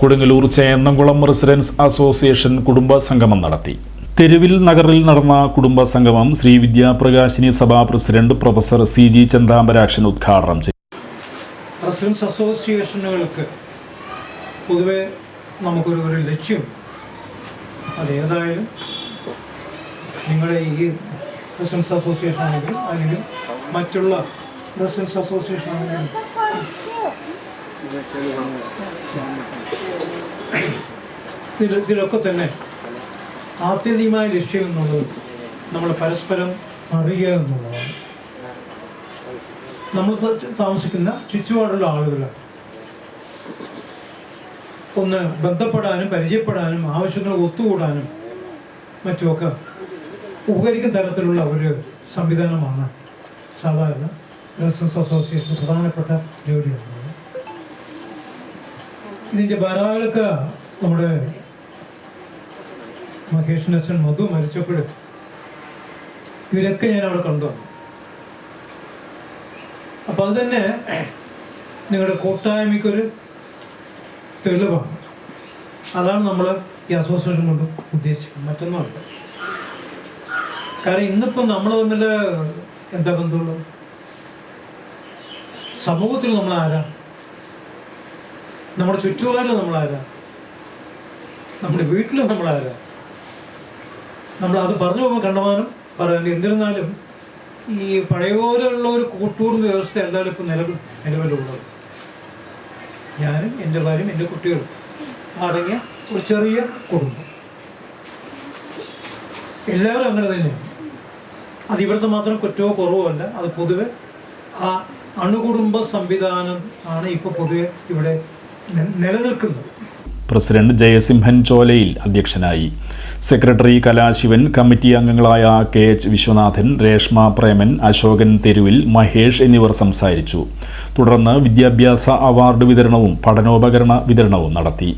Kodungallur ചേന്നംകുളം residence association കുടുംബ സംഗമം നടത്തി. തെരുവിൽ നഗറിൽ നടന്ന കുടുംബ സംഗമം Sri Vidyaprakashini Sabha president professor C G Chanthambarakshan ഉദ്ഘാടനം ചെയ്തു. റെസിഡൻസ് അസോസിയേഷനുകൾക്ക് പൊതുവെ നമുക്കൊരു ഒരു ലക്ഷ്യം. അതേതായാലും നിങ്ങളുടെ ഈ റെസിഡൻസ് അസോസിയേഷൻ ആണെങ്കിലും അല്ലെങ്കിൽ മറ്റുള്ള റെസിഡൻസ് അസോസിയേഷൻ ആണെങ്കിലും ഇതിലൊക്കെ തന്നെ. ആത്യന്തികമായ ലക്ഷ്യം എന്നുള്ളത് നമ്മൾ പരസ്പരം അറിയുക എന്നുള്ളതാണ്. നമ്മൾ താമസിക്കുന്ന ചുറ്റുപാടുള്ള ആളുകൾ ഒന്ന് ബന്ധപ്പെടാനും പരിചയപ്പെടാനും ആവശ്യങ്ങൾ ഒത്തുകൂടാനും മറ്റുമൊക്കെ ഉപകരിക്കുന്ന തരത്തിലുള്ള ഒരു സംവിധാനമാണ് സാധാരണ റെസിഡൻസ് അസോസിയേഷൻ പ്രധാനപ്പെട്ട ജോലിയാണ് ഇതിന്റെ ധാരാളമൊക്കെ നമ്മുടെ മഹേഷിന്റെ അച്ഛൻ മധു മരിച്ചപ്പോൾ ഇവരൊക്കെ ഞാൻ അവിടെ കണ്ടു. അപ്പം അത് തന്നെ നിങ്ങളുടെ കൂട്ടായ്മയ്ക്കൊരു തെളിവാണ്. അതാണ് നമ്മൾ ഈ അസോസിയേഷൻ കൊണ്ട് ഉദ്ദേശിക്കുന്നത്. മറ്റൊന്നുമല്ല. കാരണം ഇന്നിപ്പോൾ നമ്മൾ തമ്മിൽ എന്താ ബന്ധമുള്ളത്? സമൂഹത്തിൽ നമ്മൾ ആരാ? നമ്മുടെ ചുറ്റുപാടിൽ നമ്മളാരാ? നമ്മുടെ വീട്ടിൽ നമ്മളാരാ? നമ്മൾ അത് പറഞ്ഞു പോകുമ്പോൾ കണ്ടമാനം പറയുന്നത് എന്നിരുന്നാലും ഈ പഴയ പോലെയുള്ള ഒരു കൂട്ടൂർന്ന വ്യവസ്ഥ എല്ലാവരും ഇപ്പം നിലവിൽ നിലവിലുള്ളത്. ഞാനും എന്റെ ഭാര്യയും എന്റെ കുട്ടികളും അടങ്ങിയ ഒരു ചെറിയ കുടുംബം. എല്ലാവരും അങ്ങനെ തന്നെയാണ്. അത് ഇവിടുത്തെ മാത്രം കുറ്റമോ കുറവോ അല്ല. അത് പൊതുവെ ആ അണുകുടുംബ സംവിധാനം ആണ് ഇപ്പോൾ പൊതുവെ ഇവിടെ നിലനിൽക്കുന്നത് പ്രസിഡന്റ് ജയസിംഹൻ ചോലയിൽ അധ്യക്ഷനായി. സെക്രട്ടറി കലാശിവൻ കമ്മിറ്റി അംഗങ്ങളായ കെ എച്ച് വിശ്വനാഥൻ രേഷ്മ പ്രേമൻ അശോകൻ തെരുവിൽ മഹേഷ് എന്നിവർ സംസാരിച്ചു. തുടർന്ന് വിദ്യാഭ്യാസ അവാർഡ് വിതരണവും പഠനോപകരണ വിതരണവും നടത്തി.